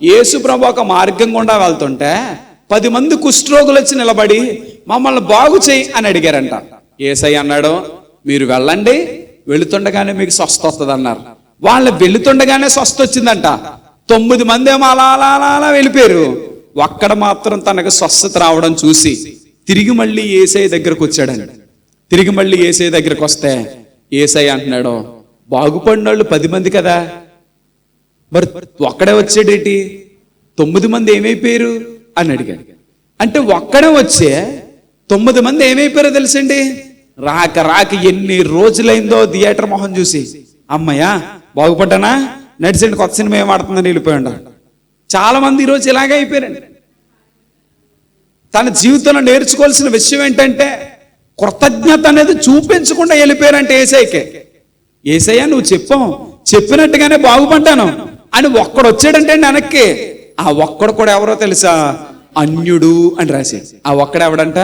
యేసుప్రభు ఒక మార్గం గుండా వెళ్తుంటే పది మంది కుష్ఠరోగులు వచ్చి నిలబడి మమ్మల్ని బాగు చేయి అని అడిగారంట. ఏసై అన్నాడు మీరు వెళ్ళండి వెళుతుండగానే మీకు స్వస్థ వస్తుంది అన్నారు వాళ్ళు వెళుతుండగానే స్వస్థ వచ్చిందంట. తొమ్మిది మంది ఏమో అలా అలా అలా అలా వెళ్ళిపోయారు. ఒక్కడ మాత్రం తనకు స్వస్థత రావడం చూసి తిరిగి మళ్ళీ ఏసై దగ్గరకు వచ్చాడండి తిరిగి మళ్ళీ ఏసై దగ్గరకు వస్తే ఏసై అంటున్నాడు బాగుపడిన వాళ్ళు పది మంది కదా మరి ఒక్కడే వచ్చాడేటి? తొమ్మిది మంది ఏమైపోయారు? అని అడిగాడు. అంటే ఒక్కడే వచ్చే తొమ్మిది మంది ఏమైపోయారో తెలుసండి? రాక రాక ఎన్ని రోజులైందో థియేటర్ మొహం చూసి అమ్మయ్యా బాగుపడ్డానా? నడిచండి కొత్త సినిమా ఏం ఆడుతుందని వెళ్ళిపోయాడు చాలా మంది ఈరోజు ఇలాగే అయిపోయారండి. తన జీవితంలో నేర్చుకోవాల్సిన విషయం ఏంటంటే కృతజ్ఞత అనేది చూపించకుండా వెళ్ళిపోయారంటే ఏసైకే. ఏసయ్యా నువ్వు చెప్పావు చెప్పినట్టుగానే బాగుపడ్డాను. అని ఒక్కడు వచ్చాడంటే అండి వెనక్కి. ఆ ఒక్కడు కూడా ఎవరో తెలుసా? అన్యుడు అని రాశాడు. ఆ ఒక్కడు ఎవడంట?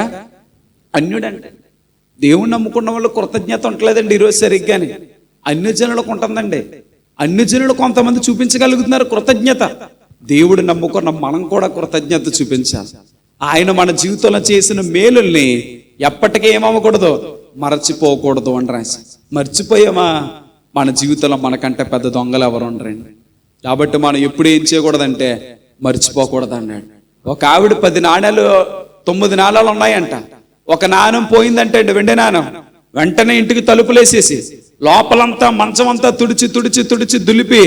అన్యుడంట. దేవుణ్ణి నమ్ముకున్న వాళ్ళు కృతజ్ఞత ఉండలేదండి ఈరోజు సరిగ్గాని. అన్ని జనులకు ఉంటుందండి. అన్ని జనులు కొంతమంది చూపించగలుగుతున్నారు కృతజ్ఞత. దేవుడు నమ్ముకున్న మనం కూడా కృతజ్ఞత చూపించాలి. ఆయన మన జీవితంలో చేసిన మేలుల్ని ఎప్పటికీ ఏమవ్వకూడదు. మరచిపోకూడదు అని రాసి మర్చిపోయామా? మన జీవితంలో మనకంటే పెద్ద దొంగలు ఎవరు ఉండరండి. కాబట్టి మనం ఎప్పుడు ఏం చేయకూడదంటే మర్చిపోకూడదు అన్నాడు. ఒక ఆవిడ పది నాణ్యాలు తొమ్మిది నాణాలు ఉన్నాయంట. ఒక నాణం పోయిందంటే అండి వెండి నాణం. వెంటనే ఇంటికి తలుపులేసేసి లోపలంతా మంచం అంతా తుడిచి తుడిచి తుడిచి దులిపి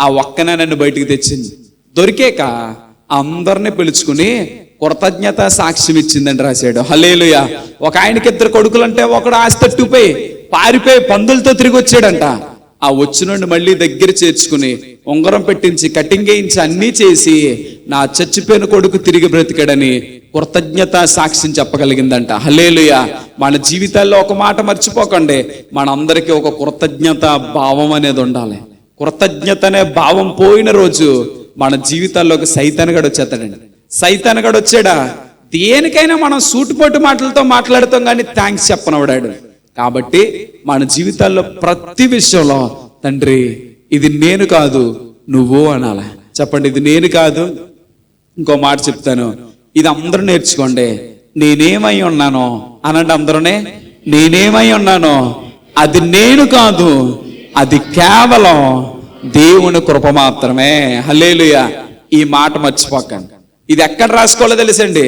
ఆ ఒక్క నాణ్యాన్ని బయటికి తెచ్చింది. దొరికాక అందరిని పిలుచుకుని కృతజ్ఞత సాక్ష్యం ఇచ్చిందని రాశాడు. హలేలుయ ఒక ఆయనకి ఇద్దరు కొడుకులంటే ఒకడు ఆస్తట్టుపోయి పారిపోయి పందులతో తిరిగి వచ్చాడంట. ఆ వచ్చినోడిని మళ్ళీ దగ్గర చేర్చుకుని ఉంగరం పెట్టించి కటింగ్ వేయించి అన్నీ చేసి నా చచ్చిపోయిన కొడుకు తిరిగి బ్రతికాడని కృతజ్ఞత సాక్ష్యం చెప్పగలిగిందంట. హలేలుయ మన జీవితాల్లో ఒక మాట మర్చిపోకండి. మనందరికీ ఒక కృతజ్ఞత భావం అనేది ఉండాలి. కృతజ్ఞత అనే భావం పోయిన రోజు మన జీవితాల్లోకి సైతానగాడు వచ్చేస్తాడండి. సైతానగాడు వచ్చాడా? దేనికైనా మనం సూటుపోటు మాటలతో మాట్లాడుతాం కానీ థ్యాంక్స్ చెప్పనవడాడు. కాబట్టి మన జీవితాల్లో ప్రతి విషయంలో తండ్రి ఇది నేను కాదు నువ్వు అనాల? చెప్పండి ఇది నేను కాదు. ఇంకో మాట చెప్తాను ఇది అందరూ నేర్చుకోండి నేనేమై ఉన్నానో అనండి అందరూనే నేనేమై ఉన్నానో అది నేను కాదు అది కేవలం దేవుని కృప మాత్రమే. హలేలుయ ఈ మాట మర్చిపోకండి. ఇది ఎక్కడ రాసుకోవాలో తెలుసండి?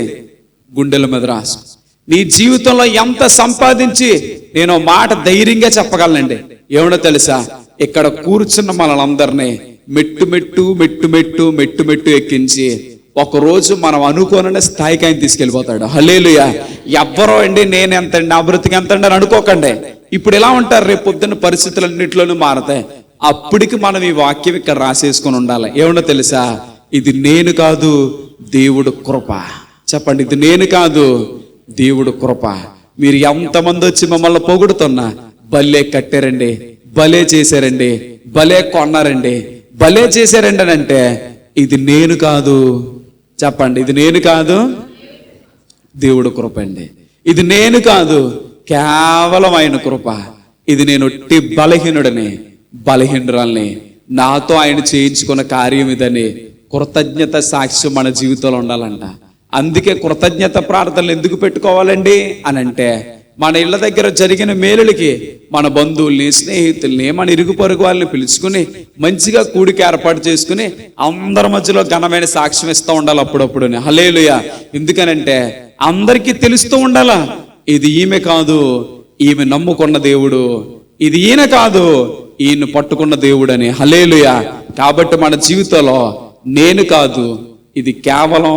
గుండెల మీద రాసుకో. నీ జీవితంలో ఎంత సంపాదించి నేను మాట ధైర్యంగా చెప్పగలనండి. ఏమనో తెలుసా? ఇక్కడ కూర్చున్న మనలందరినీ మెట్టు మెట్టు మెట్టు మెట్టు మెట్టు మెట్టు ఎక్కించి ఒకరోజు మనం అనుకోననే స్థాయికి ఆయన తీసుకెళ్ళిపోతాడు. హలేలుయ ఎవ్వరో అండి నేను ఎంత అండి నా బ్రతికి ఎంత అండి అని అనుకోకండి. ఇప్పుడు ఎలా ఉంటారు? రేపు పొద్దున్న పరిస్థితులన్నింటిలోనూ మారతాయి. అప్పటికి మనం ఈ వాక్యం ఇక్కడ రాసేసుకొని ఉండాలి. ఏమన్నా తెలుసా? ఇది నేను కాదు దేవుడు కృప. చెప్పండి ఇది నేను కాదు దేవుడు కృప. మీరు ఎంతమంది వచ్చి మమ్మల్ని పొగుడుతున్నా భలే కట్టారండి భలే చేశారండి భలే కొన్నారండి భలే చేశారండి అని అంటే ఇది నేను కాదు. చెప్పండి ఇది నేను కాదు. దేవుడు కృప అండి. ఇది నేను కాదు కేవలం ఆయన కృప. ఇది నేను ఒట్టి బలహీనుడని బలహీనురాల్ని నాతో ఆయన చేయించుకున్న కార్యం ఇదని కృతజ్ఞత సాక్ష్యం మన జీవితంలో ఉండాలంట. అందుకే కృతజ్ఞత ప్రార్థనలు ఎందుకు పెట్టుకోవాలండి? అని అంటే మన ఇళ్ళ దగ్గర జరిగిన మేలులకి మన బంధువుల్ని స్నేహితుల్ని మన ఇరుగు పొరుగు వాళ్ళని పిలుచుకుని మంచిగా కూడికి ఏర్పాటు చేసుకుని అందరి మధ్యలో ఘనమైన సాక్ష్యం ఇస్తూ ఉండాలి అప్పుడప్పుడు హలేలుయ ఎందుకనంటే అందరికీ తెలుస్తూ ఉండాలా ఇది ఈమె కాదు ఈమె నమ్ముకున్న దేవుడు. ఇది ఈయన కాదు ఈయన పట్టుకున్న దేవుడు అని హలేలుయ కాబట్టి మన జీవితంలో నేను కాదు ఇది కేవలం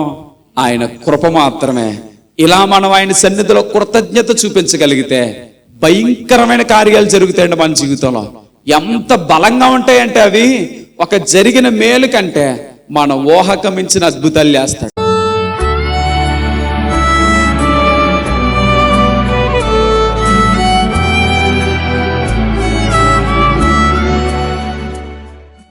ఆయన కృప మాత్రమే. ఇలా మనం ఆయన సన్నిధిలో కృతజ్ఞత చూపించగలిగితే భయంకరమైన కార్యాలు జరుగుతాయండి మన జీవితంలో. ఎంత బలంగా ఉంటాయంటే అవి. ఒక జరిగిన మేలు కంటే మన ఊహకు మించిన అద్భుతాలు చేస్తాడు.